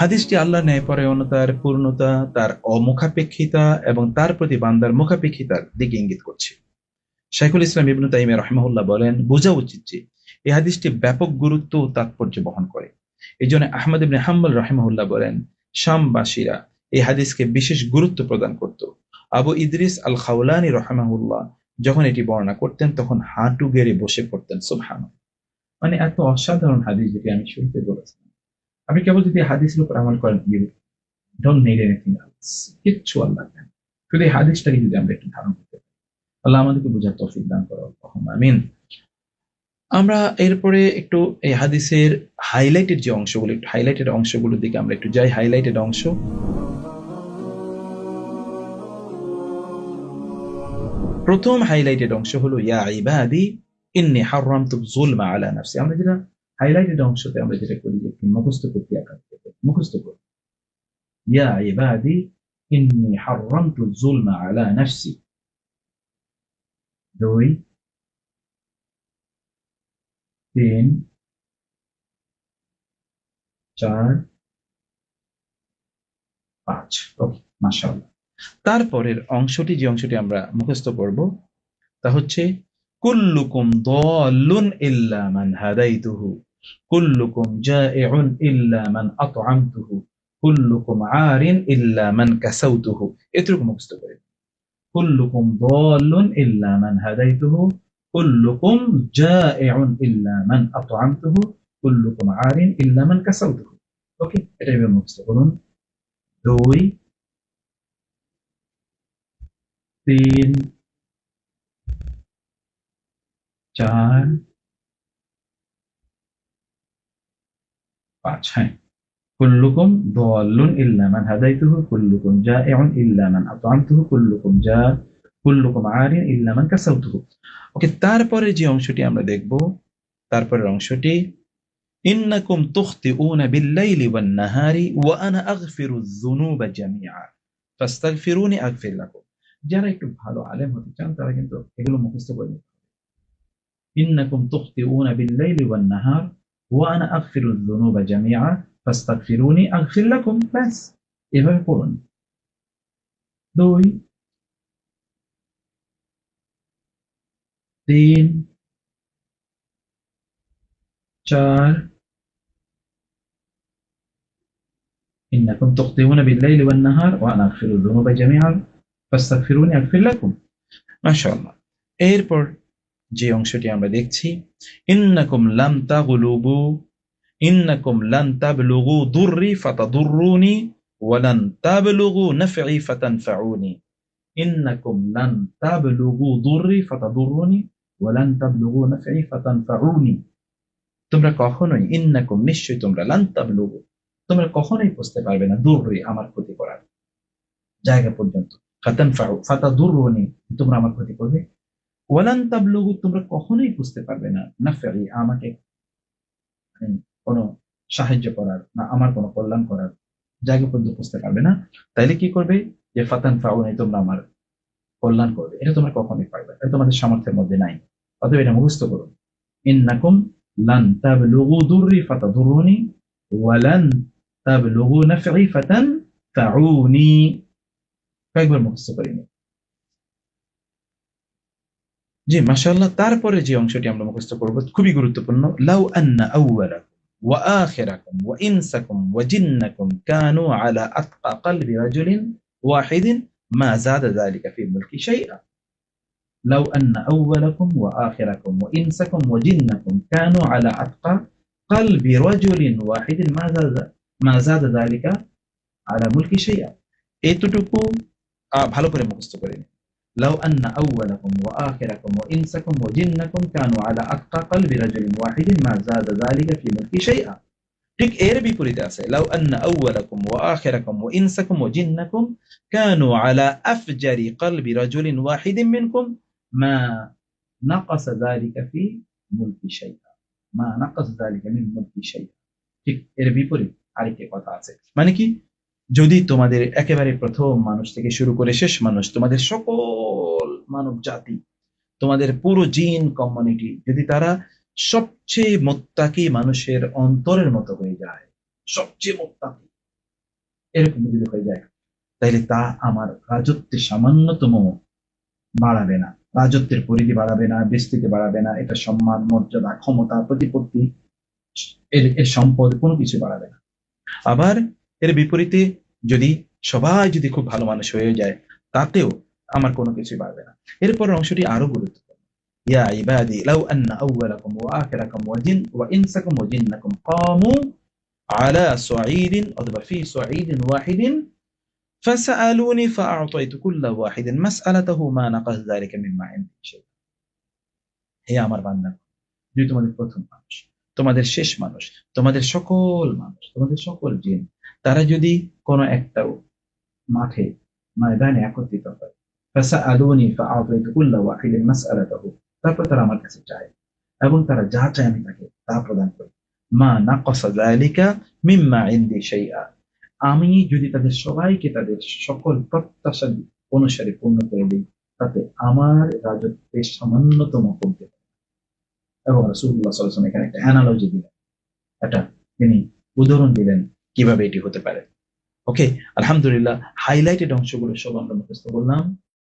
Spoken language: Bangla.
হাদিসটি আল্লাহ ন্যায়পরায়ণতার পূর্ণতা, তার অমুখাপেক্ষিতা এবং তার প্রতি বান্দার মুখাপেক্ষিতার দিকে ইঙ্গিত করছে। শাইখুল ইসলাম ইবনু তাইমিয়া রহমাহুল্লাহ বলেন, বোঝা উচিত যে এই হাদিসটি ব্যাপক গুরুত্ব ও তাৎপর্য বহন করে। এই জন্য আহমদ ইবনে হাম্বল রহমাহুল্লাহ বলেন, শামবাসীরা এই হাদিসকে বিশেষ গুরুত্ব প্রদান করত। আবু ইদ্রিস আল খাউলানি রহমাহুল্লাহ যখন এটি বর্ণনা করতেন, তখন হাঁটু গেড়ে বসে পড়তেন সুবহান মানে এত অসাধারণ হাদিস যেটি আমি শুনতে বলেছিলাম। আপনি কেবল যদি হাদিসের উপর আমল করেন you don't need anything else কিচ্ছু আল্লাহ দেন শুধু এই হাদিসটাকে যদি আমরা একটু ধারণ করতে পারি। আল্লাহ আমাদেরকে বোঝার তৌফিক দান করো। আমিন। আমরা এরপরে একটু এই হাদিসের হাইলাইটেড যে অংশগুলো, একটু হাইলাইটেড অংশগুলোর দিকে আমরা একটু যাই। হাইলাইটেড অংশ। প্রথম হাইলাইটেড অংশ হলো, ইয়া ইবাদি, ইন্নি হারামতু যুলমা আলা নাফসি। আমরা যেটা হাইলাইটেড অংশতে আমরা যেটা করি যে মুখস্থ করতে আকার মুখস্থ করি। ইয়া ইবাদি ইন্নি যুলমা আলা নাফসি। দুই, তিন, চার, পাঁচ। ওকে, মাশাআল্লাহ। তারপরের অংশটি, যে অংশটি আমরা মুখস্থ করব, তা হচ্ছে, কুল্লুকুম দল্লুন ইল্লা মান হাদাইতুহু। কুল্লুকুম জাইউন ইল্লা মান আতআমতুহু কুল্লুকুম আরিন ইল্লা মান কাসাউতুহু এতটুকু মুখস্থ করে কুল্লুকুম দল্লুন ইল্লা মান হাদাইতুহু কুল্লুকুম জাইউন ইল্লা মান আতআমতুহু কুল্লুকুম আরিন ইল্লা মান কাসাউতুহু ওকে এটা এভাবে মুখস্থ করুন দুই তিন চার পাঁচ কুল্লুকুম দোয়াল্লুন ইল্লা মান হাদাইতুহু, কুল্লুকুম জাইউন ইল্লা মান আতআমতুহু কুল্লুকুম জা, কুল্লুকুম আরিন ইল্লা মান কাসাউতুহু। ওকে তারপরে যে অংশটি আমরা দেখব, তারপরের অংশটি, ইন্নাকুম তুখতিউনা বিল-লাইলি ওয়ান-নাহারি ওয়া আনা আগফিরু যুনুবা জামিআ। ফাস্তাগফিরুনি আগফির লাকুম। যারা একটু ভালো আলেম হতে চান, তারা কিন্তু এগুলো মুখস্থ করে নিতে হবে ইন্নাকুম তুখতিউনা বিল-লাইলি ওয়ান-নাহার ওয়া আনা আগফিরু যুনুবা জামিআ ফাস্তাগফিরুনি আগফির লাকুম ব্যাস এভাবে পড়ুন দুই তিন চার إنكم تخطئون بالليل والنهار وأنا أغفر الذنوب جميعا فاستغفروني أغفر لكم ما شاء الله এরপর যে অংশটি আমরা দেখছি, ইন্নাকুম লাম তাগলুবু, ইন্নাকুম লান তাবলুগু দুররি ফাতাদুররুনি ওয়ালান তাবলুগু নাফঈ ফাতানফাউনি। ইন্নাকুম লান তাবলুগু দুররি ফাতাদুররুনি ওয়ালান তাবলুগু নাফঈ ফাতানফাউনি। তোমরা কখনোই, ইন্নাকুম নিশ্চয়ই তোমরা লান তাবলুগু, তোমরা কখনোই বুঝতে পারবে না দুররি আমার ক্ষতি করার। জায়গা পর্যন্ত, ফাতানফাউ, ফাতাদুররুনি, তোমরা আমার ক্ষতি করবে? ওয়ালান তাবলুগু, তোমরা কখনোই বুঝতে পারবে না নাফঈ আমাকে কোনো সাহায্য করার না আমার কোনো কল্যাণ করার জায়গা পর্যন্ত বুঝতে পারবে না। তাইলে কি করবে? যে ফাতান ফাউনি, তোমরা আমার কল্যাণ করবে। এটা তোমরা কখনোই পারবে এটা তোমাদের সামর্থ্যের মধ্যে নাই। অতএব এটা মুখস্থ করুন ইন্নাকুম লান তাবলুগু দুররি ফাতাদুরুনি, ওয়ালান তাবলুগু নাফঈ ফাতান ফাউনি কয়েকবার মুখস্থ করে নিন জি, মাশাআল্লাহ, তারপরে যে অংশটি আমরা মুখস্থ করব, খুবই গুরুত্বপূর্ণ, লাউ আন্না আউওয়ালাকুম ওয়া আখিরাকুম ওয়া ইনসাকুম ওয়া জিন্নাকুম কানু আলা আতকা কলবি রাজুলিন ওয়াহিদিন মা যাদা যালিকা ফি মুলকি শাইআ। লাউ আন্না আউওয়ালাকুম ওয়া আখিরাকুম ওয়া ইনসাকুম ওয়া জিন্নাকুম কানু আলা আতকা কলবি রাজুলিন ওয়াহিদিন মা এতটুকু ভালো করে মুখস্থ করে নিন। لو أن أولكم وآخركم وإنسكم وجنكم كانوا على أتقى قلب رجل واحد ما زاد ذلك في ملك شيئا ঠিক এর বিপরীতে আছে লাউ আন্না আউওয়ালাকুম ওয়া আখিরাকুম ওয়া ইনসাকুম ওয়া জিন্নাকুম কানু আলা আফজারি কলবি রাজুলিন ওয়াহিদিন মিনকুম মা নাকাস যালিকা ফি মুলকি শাইআ মা নাকাস যালিকা মিন মুলকি শাইআ ঠিক এর বিপরীত আরেকটি কথা আছে মানে কি যদি তোমাদের একেবারে প্রথম মানুষ থেকে শুরু করে শেষ মানুষ, তোমাদের সকল মানব জাতি, তোমাদের পুরো জিন কমিউনিটি যদি তারা সবচেয়ে মোত্তাকি মানুষের অন্তরের মতো হয়ে যায়, সবচেয়ে মোত্তাকি, এরকম যদি হয়ে যায়, তাইলে তা আমার রাজত্বের সামান্যতম বাড়াবে না। রাজত্বের পরিধি বাড়াবে না, বিস্তৃতি বাড়াবে না, এটা সম্মান, মর্যাদা, ক্ষমতা, প্রতিপত্তি, এর এর সম্পদ কোনো কিছু বাড়াবে না। আবার এর বিপরীতে যদি সবাই যদি খুব ভালো মানুষ হয়ে যায় তাতেও আমার কোনো কিছু বাড়বে না এরপর অংশটি আরো গুরুত্বপূর্ণ ইয়া ইবাদি লাউ আন্না আউওয়ালাকুম ওয়া আখিরাকুম ওয়া জিন ওয়া ইনসাকুম ওয়া জিন্নাকুম কামু আলা সুঈদিন অথবা ফি সুঈদিন ওয়াহিদিন فسألوني فأعطيت كل واحد مسألته ما نقص ذلك مما عندي شيء হে আমার বান্দা যদি তোমাদের প্রথম মানুষ তোমাদের শেষ মানুষ তোমাদের সকল মানুষ তোমাদের সকল জিন তারা যদি কোনো একটা মাঠে ময়দানে একত্রিত হয় আলুনি তারপর তারা আমার কাছে চায় এবং তারা যা চায় আমি তাকে তা প্রদান করি। মা না কসালিকা মিম্মা ইন্দি সেইয়া আমি যদি তাদের সবাইকে তাদের সকল প্রত্যাশা অনুসারে পূর্ণ করে দিই, তাতে আমার রাজত্বের সামান্যতম কমতে এবং রসুল্লাহ সাল্লাম এখানে একটা অ্যানালজি দিলেন। একটা তিনি উদাহরণ দিলেন কীভাবে এটি হতে পারে। ওকে আলহামদুলিল্লাহ হাইলাইটেড অংশগুলো সব আমরা মুখস্থ করলাম।